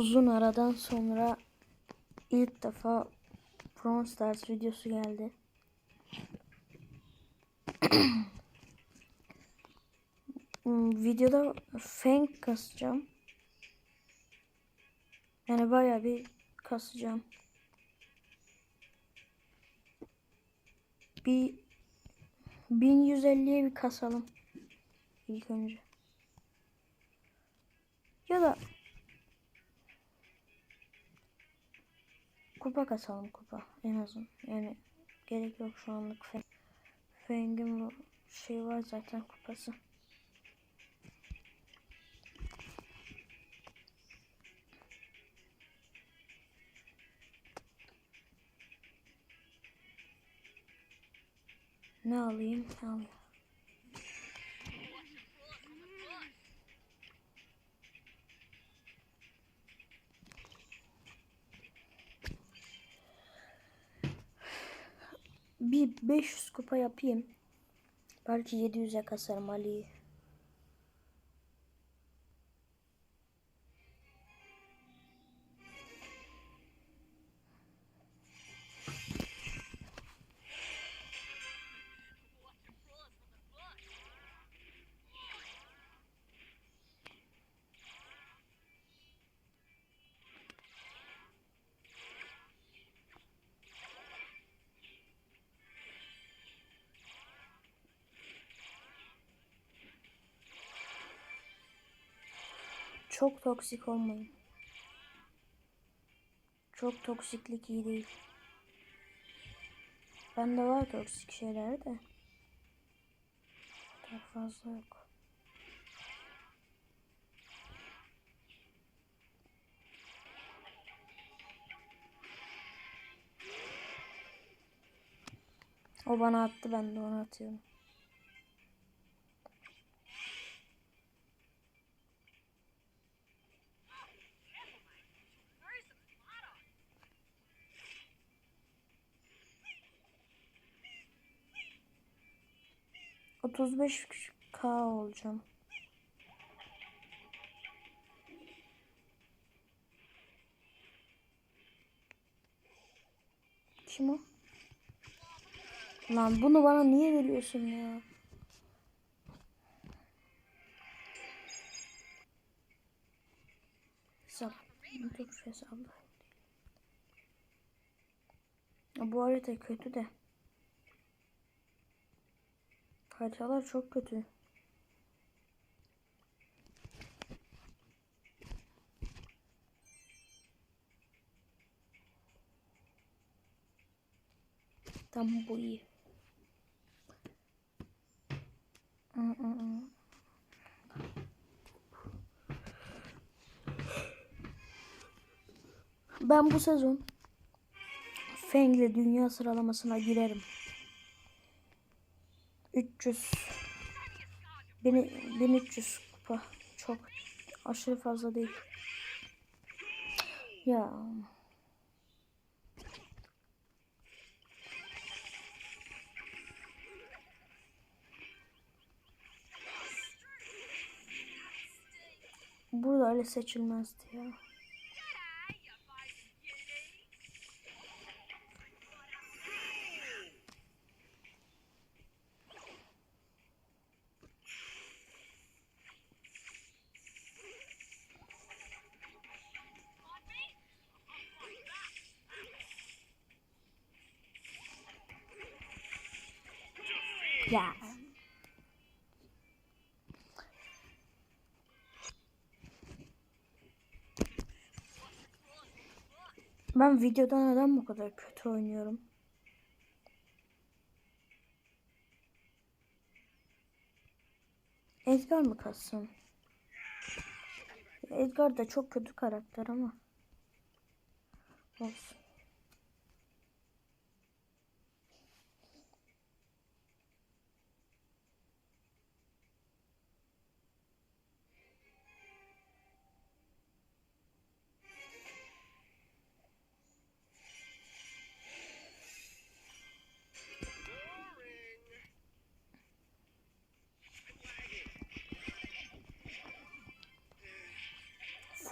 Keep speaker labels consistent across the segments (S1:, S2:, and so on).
S1: Uzun aradan sonra ilk defa Brawl Stars videosu geldi. Videoda Fang kasacağım. Yani bayağı bir kasacağım. Bir 1150'ye bir kasalım. İlk önce. Ya da kupa kasalım kupa en azından. Yani gerek yok şu anlık Feng. Feng'in bu şey var zaten kupası. Ne alayım? Ne alayım? Bir 500 kupa yapayım. Belki 700'e kasarım Ali'yi. Çok toksik olmayın. Çok toksiklik iyi değil. Bende var toksik şeyler de. Çok fazla yok. O bana attı ben de ona atıyorum. Otuz beş K olacağım. Kim o? Lan bunu bana niye veriyorsun ya? Hesap. Dur hesabı. Bu harita kötü de. Haritalar çok kötü. Tamam bu iyi. Ben bu sezon Feng'le dünya sıralamasına girerim. 300 bin- 1300 kupa çok aşırı fazla değil. Ya burada öyle seçilmezdi ya. Ya. Ben videoda neden bu kadar kötü oynuyorum? Edgar mı kassam? Edgar da çok kötü karakter ama. Olsun.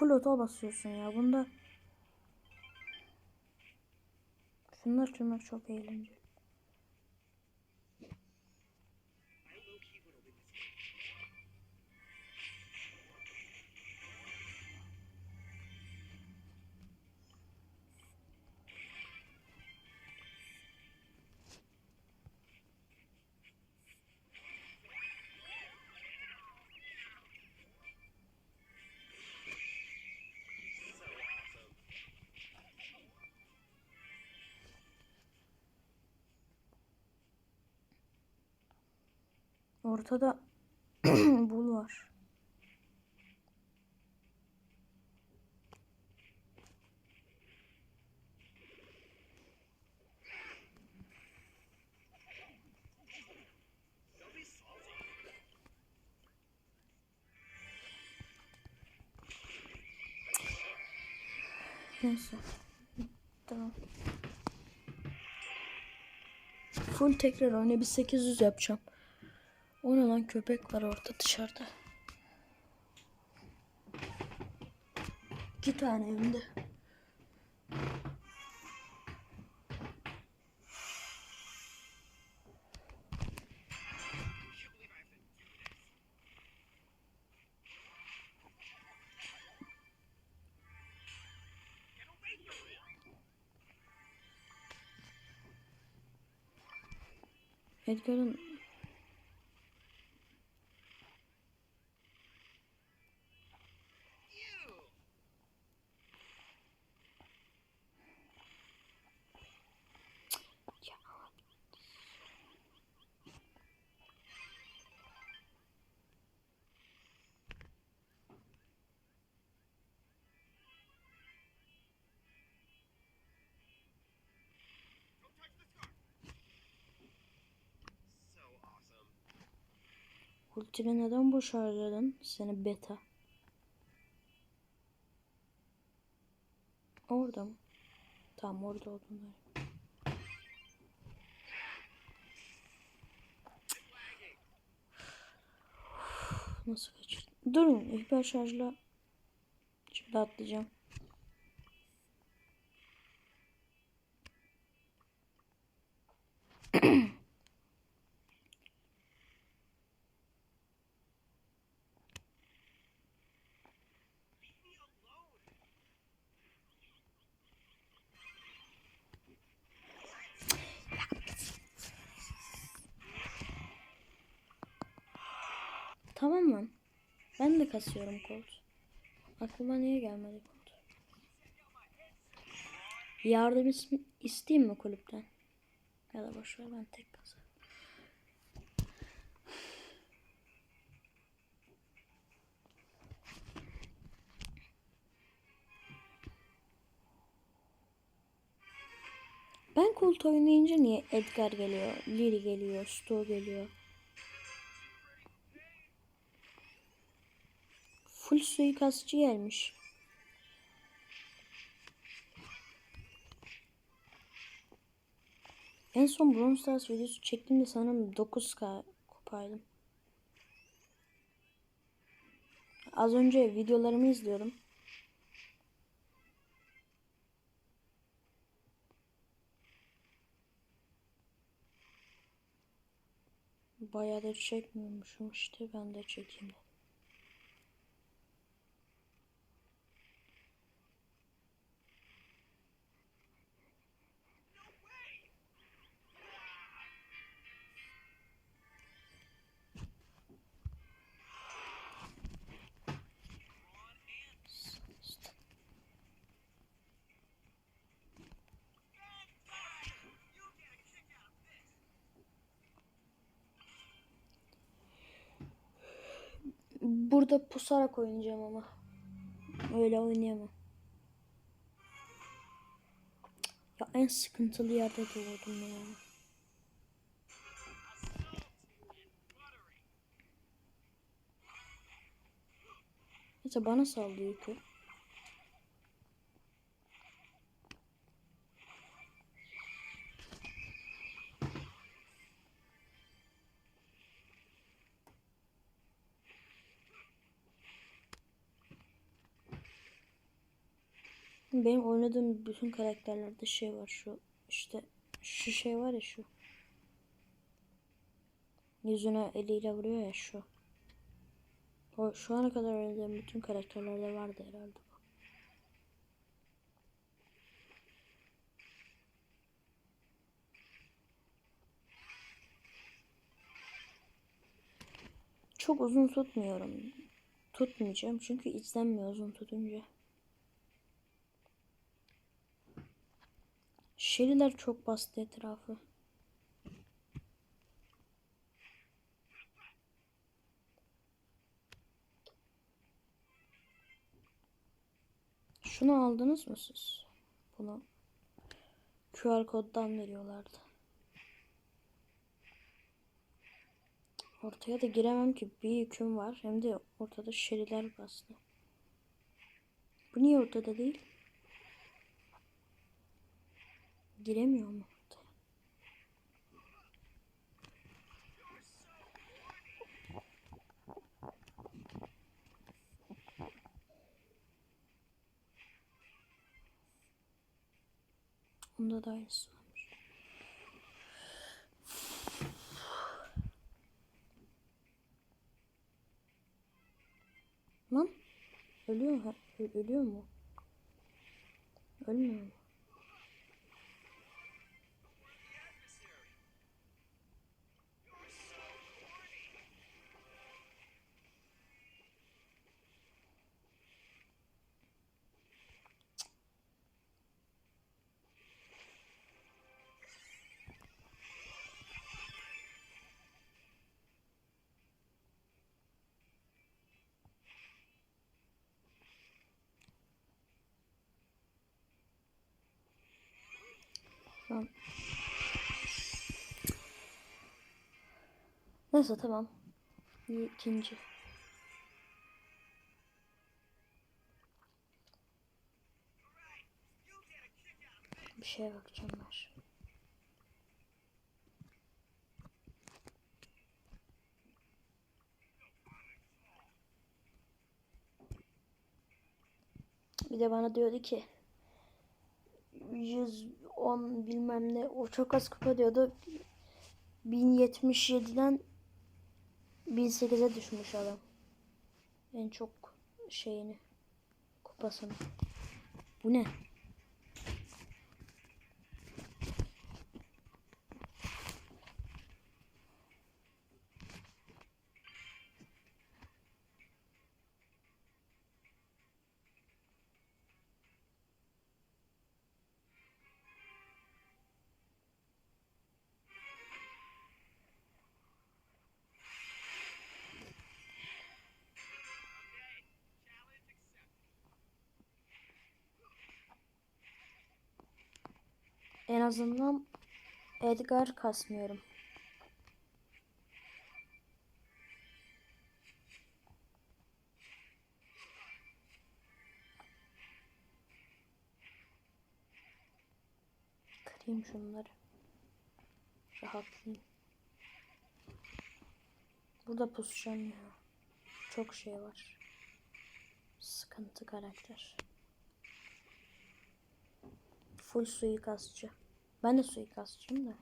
S1: Full oto basıyorsun ya. Bunda Şunlar şunlar çok eğlenceli. Ortada bul var. Neyse. Tamam. Full tekrar oyna bir 800 yapacağım. Lan köpek var orada dışarıda. İki tane hem. Edgar'ın ultini neden boş harcadın? Seni beta. Orada mı? Tamam orada olduğunu. Nasıl kaçırdın? Durun ihbar şarjla şimdi atlayacağım. Tamam lan. De kasıyorum Colt. Aklıma niye gelmedi Colt? Yardım isteyeyim mi kulüpten? Ya da boşver ben tek kasarım. Ben Colt oynayınca niye Edgar geliyor, Lily geliyor, Stu geliyor? Suikastçı gelmiş. En son Brawl Stars videosu çektiğimde sanırım 9K kupaydım. Az önce videolarımı izliyorum. Bayağıdır çekmiyormuşum işte ben de çekeyim. Burada pusarak oynayacağım ama. Öyle oynayamam. Ya en sıkıntılı yerde doğdum ya. Neyse bana saldı Benim oynadığım bütün karakterlerde şey var şu işte şu şey var ya şu. Yüzüne eliyle vuruyor ya şu. O şu ana kadar oynadığım bütün karakterlerde vardı herhalde. Çok uzun tutmuyorum. Tutmayacağım çünkü izlenmiyor uzun tutunca. Şeriler çok bastı etrafı. Şunu aldınız mı siz? Bunu QR koddan veriyorlardı. Ortaya da giremem ki bir yüküm var hem de ortada şeriler bastı. Bu niye ortada değil? Giremiyor mu? Onda da aynısı varmış. Lan ölüyor mu? Ölüyor mu? Ölmüyor mu? Tamam. Neyse tamam. İkinci. Bir şeye bakacağım ben. Bir de bana diyordu ki 110 bilmem ne o çok az kupa diyordu. 1077'den 1008'e düşmüş adam. En çok şeyini kupasını. Bu ne? En azından Edgar kasmıyorum. Kırayım şunları. Rahatlayayım. Burada pusacağım ya. Çok şey var. Sıkıntı karakter. Full suikastçı. Ben de suikastçıyım da.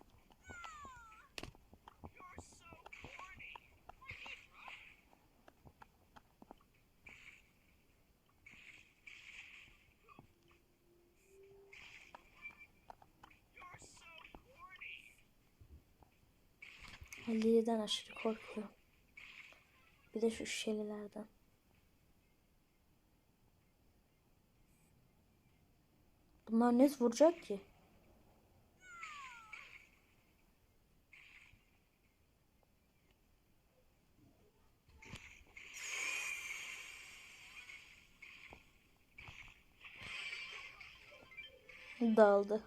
S1: Lili'den aşırı korkuyorum. Bir de şu şelilerden. Bunlar ne vuracak ki? Daldı.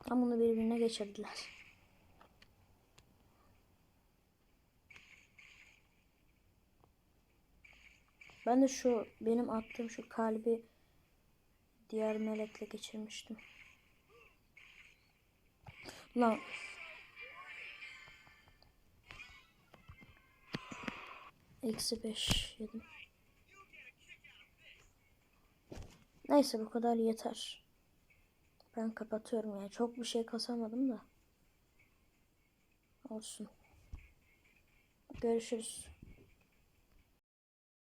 S1: Tam bunu birbirine geçirdiler. Ben de şu benim attığım şu kalbi diğer melekle geçirmiştim. Lan Eksi 5 yedim. Neyse bu kadar yeter. Ben kapatıyorum yani. Çok bir şey kasamadım da. Olsun. Görüşürüz.